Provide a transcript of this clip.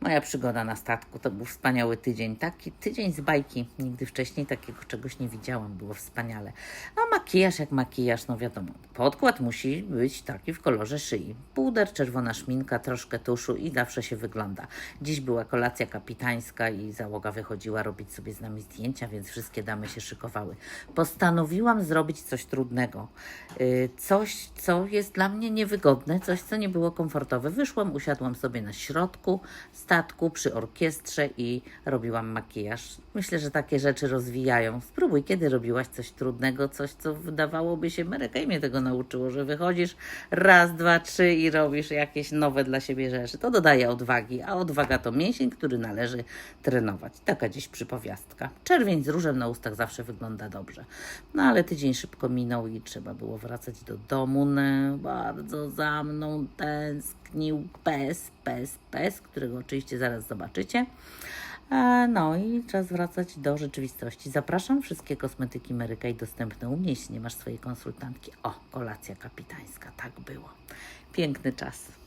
Moja przygoda na statku to był wspaniały tydzień. Taki tydzień z bajki. Nigdy wcześniej takiego czegoś nie widziałam. Było wspaniale. A makijaż jak makijaż, no wiadomo. Podkład musi być taki w kolorze szyi. Puder, czerwona szminka, troszkę tuszu i zawsze się wygląda. Dziś była kolacja kapitańska i załoga wychodziła robić sobie z nami zdjęcia, więc wszystkie damy się szykowały. Postanowiłam zrobić coś trudnego. Yy, Coś, co jest dla mnie niewygodne, coś, co nie było komfortowe. Wyszłam, usiadłam sobie na środku statku przy orkiestrze i robiłam makijaż. Myślę, że takie rzeczy rozwijają. Spróbuj, kiedy robiłaś coś trudnego, coś, co wydawałoby się, Mereka mnie tego nauczyło, że wychodzisz raz, dwa, trzy i robisz jakieś nowe dla siebie rzeczy. To dodaje odwagi, a odwaga to mięsień, który należy trenować. Taka dziś przypowiastka. Czerwień z różem na ustach zawsze wygląda dobrze. No ale tydzień szybko minął i trzeba było wracać do domu. No, bardzo za mną tęsknił pes, pes, pes, którego oczywiście zaraz zobaczycie. E, No i czas wracać do rzeczywistości. Zapraszam wszystkie kosmetyki Merykaj dostępne u mnie, jeśli nie masz swojej konsultantki. O, kolacja kapitańska, tak było. Piękny czas.